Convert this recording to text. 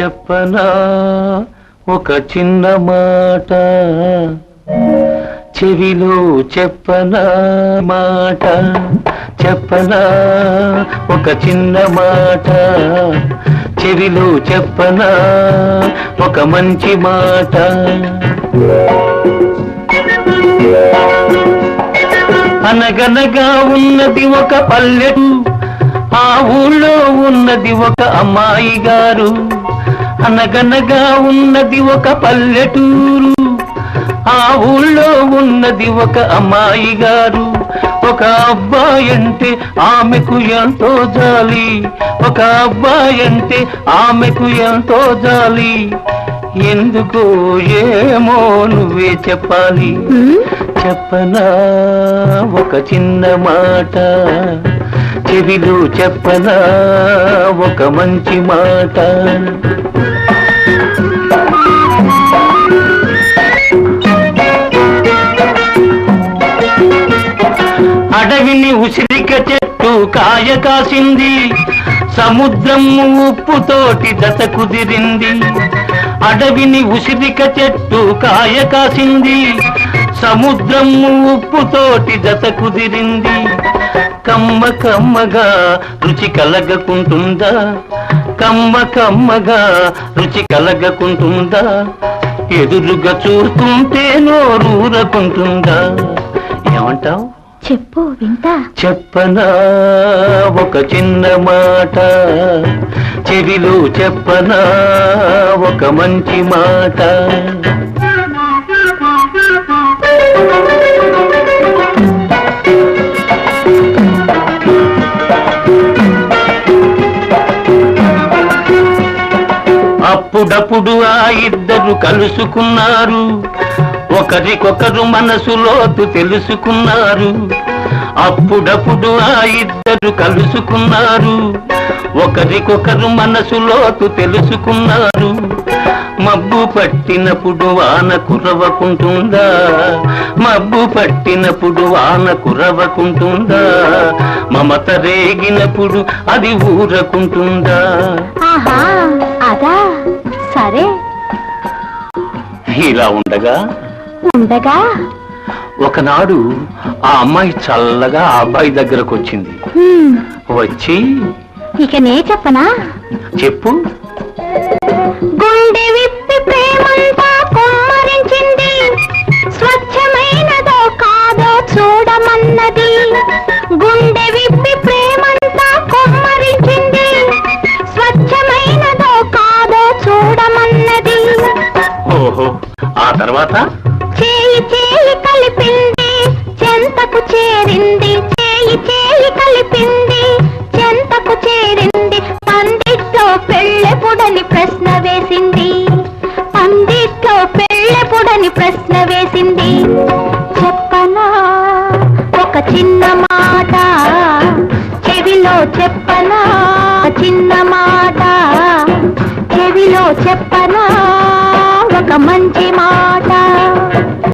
చెప్పనా? ఒక చిన్న మాట. చెవిలో చెప్పనా మాట? చెప్పనా? ఒక చిన్న మాట. చెవిలో చెప్పనా? ఒక మంచి మాట. అనగనగా ఉన్నది ఒక పల్లెటూరు ఉన్నది ఒక అమ్మాయి గారు. అనగనగా ఉన్నది ఒక పల్లెటూరు. ఆ ఊళ్ళో ఉన్నది ఒక అమ్మాయి గారు. ఒక అబ్బాయి అంటే ఆమెకు ఎంతో జాలి. ఒక అబ్బాయి అంటే ఆమెకు ఎంతో జాలి. ఎందుకో ఏమో నువ్వే చెప్పాలి. చెప్పనా? ఒక చిన్న మాట. చెవిలో చెప్పనా? ఒక మంచి మాట. అడవిని ఉసిరిక చెట్టు కాయ కాసింది. సముద్రము ఉప్పుతోటి దత కుదిరింది. అడవిని ఉసిరిక చెట్టు కాయ కాసింది. సముద్రము ఉప్పుతోటి జత కుదిరింది. కమ్మ కమ్మగా రుచి కలగకుంటుందా? కమ్మ కమ్మగా రుచి కలగకుంటుందా? ఎదురుగా చూస్తుంటే నోరూరకుంటుందా ఏమంటావ్? చెప్పు వింటా. చెప్పనా? ఒక చిన్న మాట. చెవిలో చెప్పనా? ఒక మంచి మాట. అప్పుడప్పుడు ఆ ఇద్దరు కలుసుకున్నారు. ఒకరికొకరు మనసులోతు తెలుసుకున్నారు. అప్పుడప్పుడు ఆ ఇద్దరు కలుసుకున్నారు. ఒకరికొకరు మనసులోతు తెలుసుకున్నారు. మబ్బు పట్టినప్పుడు వాన కురవకుంటుందా? మబ్బు పట్టినప్పుడు వాన కురవకుంటుందా? మమత రేగినప్పుడు అది ఊరకుంటుందా? అదా సరే. ఇలా ఉండగా? ఉండగా? ఒకనాడు ఆ అమ్మాయి చల్లగా ఆ అబ్బాయి దగ్గరకు వచ్చింది వచ్చి ఇక నే చెప్పనా? చెప్పు. తర్వాత? చేయి చేయి కలిపింది చెంతకు చేరింది. చేయి చేయి కలిపింది చెంతకు చేరింది. పందిట్లో పెళ్ళెపుడని ప్రశ్న వేసింది. పందిట్లో పెళ్ళెపుడని ప్రశ్న వేసింది. చెప్పనా? ఒక చిన్న మాట. చెవిలో చెప్పనా? చిన్న మాట. చెవిలో చెప్పనా? ఒక మంచి